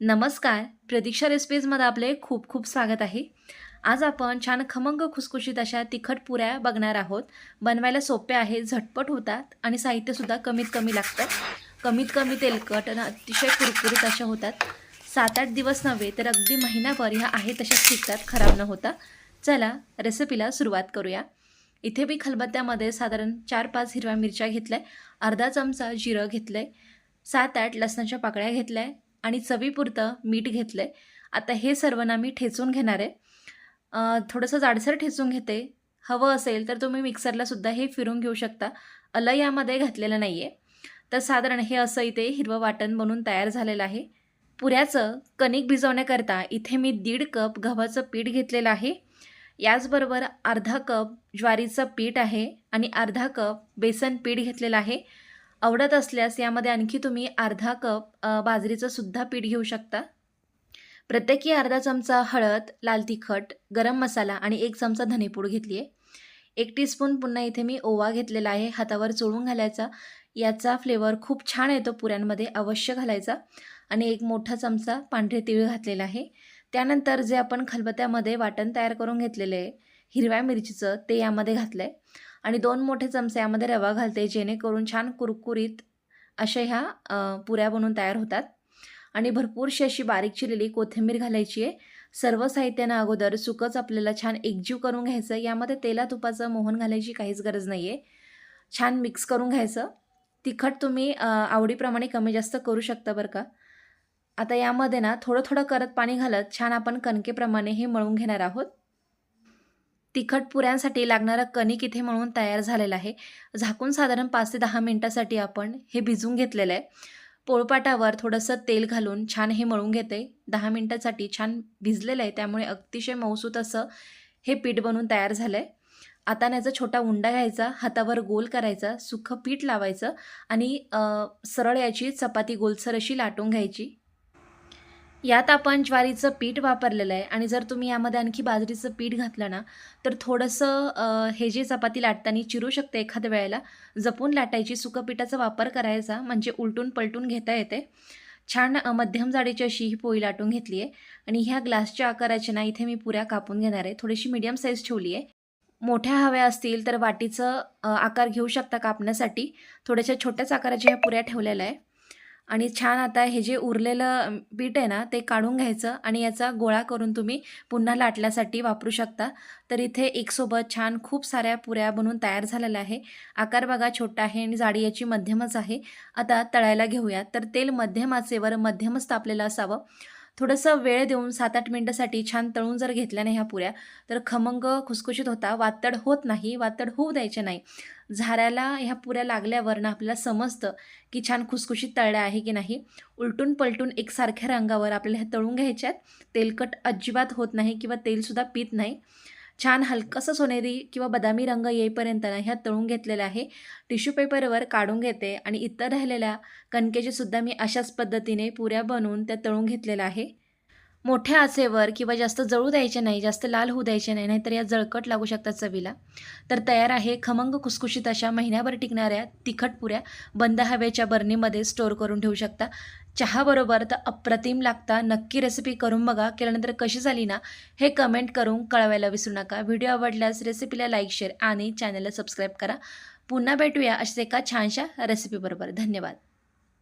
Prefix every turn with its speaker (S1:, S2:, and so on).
S1: नमस्कार. प्रतीक्षा रेसिपीजमध्ये आपले खूप खूप स्वागत आहे. आज आपण छान खमंग खुसखुशीत अशा तिखट पुऱ्या बघणार आहोत. बनवायला सोप्या आहे झटपट होतात आणि साहित्यसुद्धा कमीत कमी लागतं. कमीत कमी तेलकट आणि अतिशय कुरकुरीत अशा होतात. सात आठ दिवस नव्हे तर अगदी महिनाभर ह्या आहे तशाच टिकतात खराब न होता. चला रेसिपीला सुरुवात करूया. इथे मी खलबत्त्यामध्ये साधारण चार पाच हिरव्या मिरच्या घेतल्या. अर्धा चमचा जिरं घेतलं आहे सात आठ लसणाच्या पाकळ्या घेतल्या. आहे आणि चवीपुरतं मीठ घेतलं आहे आता हे सर्व ना मी ठेचून घेणार आहे. थोडंसं जाडसर ठेचून घेते. हवं असेल तर तुम्ही मिक्सरलासुद्धा हे फिरून घेऊ शकता. अलं यामध्ये घातलेलं नाही आहे तर साधारण हे असं इथे हिरवं वाटण बनून तयार झालेलं आहे. पुऱ्याचं कणिक भिजवण्याकरता इथे मी दीड कप गव्हाचं पीठ घेतलेलं आहे. याचबरोबर अर्धा कप ज्वारीचं पीठ आहे आणि अर्धा कप बेसन पीठ घेतलेलं आहे. आवडत असल्यास यामध्ये आणखी तुम्ही अर्धा कप बाजरीचं सुद्धा पीठ घेऊ शकता. प्रत्येकी अर्धा चमचा हळद लाल तिखट गरम मसाला आणि एक चमचा धनेपूड घेतली आहे एक टीस्पून पुन्हा इथे मी ओवा घेतलेला आहे. हातावर चोळून घालायचा. याचा फ्लेवर खूप छान येतो पुऱ्यांमध्ये अवश्य घालायचा. आणि एक मोठा चमचा पांढरे तीळ घातलेला आहे. त्यानंतर जे आपण खलबत्यामध्ये वाटण तयार करून घेतलेलं आहे हिरव्या मिरचीचं ते यामध्ये घातलं आहे आणि दोन मोठे चमचे यामध्ये रवा घालते जेणेकरून छान कुरकुरीत अशा ह्या पुऱ्या बनवून तयार होतात. आणि भरपूरशी अशी बारीक चिरलेली कोथिंबीर घालायची आहे. सर्व साहित्यानं अगोदर सुकंच आपल्याला छान एकजीव करून घ्यायचं. यामध्ये तेला तुपाचं मोहन घालायची काहीच गरज नाही आहे छान मिक्स करून घ्यायचं. तिखट तुम्ही आवडीप्रमाणे कमी जास्त करू शकता बरं का. आता यामध्ये ना थोडं थोडं करत पाणी घालत छान आपण कणकेप्रमाणे हे मळून घेणार आहोत. तिखट पुऱ्यांसाठी लागणारा कणिक इथे म्हणून तयार झालेला आहे. झाकून साधारण पाच ते दहा मिनटासाठी आपण हे भिजून घेतलेलं आहे. पोळपाटावर थोडंसं तेल घालून छान हे मळून घेते. दहा मिनटासाठी छान भिजलेलं आहे त्यामुळे अतिशय मऊसूत असं हे पीठ बनवून तयार झालं आहे आता याचा छोटा उंडा घ्यायचा हातावर गोल करायचा सुखं पीठ लावायचं आणि सरळ याची चपाती गोलसर अशी लाटून घ्यायची. यात आपण ज्वारीचं पीठ वापरलेलं आहे आणि जर तुम्ही यामध्ये आणखी बाजरीचं पीठ घातलं ना तर थोडंसं हे जे चपाती लाटताना चिरू शकते एखाद्या वेळेला जपून लाटायची सुकं पिठाचा वापर करायचा म्हणजे उलटून पलटून घेता येते. छान मध्यम जाडीची अशी ही पोळी लाटून घेतली आहे आणि ह्या ग्लासच्या आकाराची ना इथे मी पुऱ्या कापून घेणार आहे. थोडीशी मीडियम साईज ठेवली आहे. मोठ्या हव्या असतील तर वाटीचं आकार घेऊ शकता कापण्यासाठी. थोड्याशा छोट्याच आकाराच्या ह्या पुऱ्या ठेवलेल्या आहे. आणि छान आता हे जे उरलेलं पीठ आहे ना ते काढून घ्यायचं आणि याचा गोळा करून तुम्ही पुन्हा लाटल्यासाठी वापरू शकता. तर इथे एकसोबत छान खूप साऱ्या पुऱ्या बनवून तयार झालेल्या आहे. आकार बघा छोटा आहे आणि जाडी याची मध्यमच आहे. आता तळायला घेऊया. तर तेल मध्यमाचेवर मध्यमच तापलेलं असावं. थोडंसं वेळ देऊन सात आठ मिनटासाठी छान तळून जर घेतल्या नाही ह्या पुऱ्या तर खमंग खुसखुशीत होता. वातड होत नाही वातड होऊ द्यायचे नाही. झाऱ्याला ह्या पुऱ्या लागल्यावर ना आपल्याला समजतं की छान खुसखुशीत तळल्या आहे की नाही. उलटून पलटून एकसारख्या रंगावर आपल्याला ह्या तळून घ्यायच्यात. तेलकट अजिबात होत नाही किंवा तेलसुद्धा पित नाही. छान हलकंसं सोनेरी किंवा बदामी रंग येईपर्यंत ना ह्या तळून घेतलेल्या आहे. टिश्यू पेपरवर काढून घेते आणि इतर राहिलेल्या कणकेची सुद्धा मी अशाच पद्धतीने पुऱ्या बनवून त्या तळून घेतलेल्या आहे. मोठ्या आचेवर किंवा जास्त जळू द्यायचे नाही जास्त लाल होऊ द्यायचे नाही नाहीतर या जळकट लागू शकतात चवीला. तर तयार आहे खमंग खुसखुशीत अशा महिन्याभर टिकणाऱ्या तिखट पुऱ्या बंद हवेच्या बर्नीमध्ये स्टोअर करून ठेवू शकता. चहाबरोबर तर अप्रतिम लागता. नक्की रेसिपी करून बघा. केल्यानंतर कशी झाली ना हे कमेंट करून कळवायला विसरू नका. व्हिडिओ आवडल्यास रेसिपीला लाईक शेअर आणि चॅनलला सबस्क्राईब करा. पुन्हा भेटूया अशाच एका छानशा रेसिपीबरोबर धन्यवाद.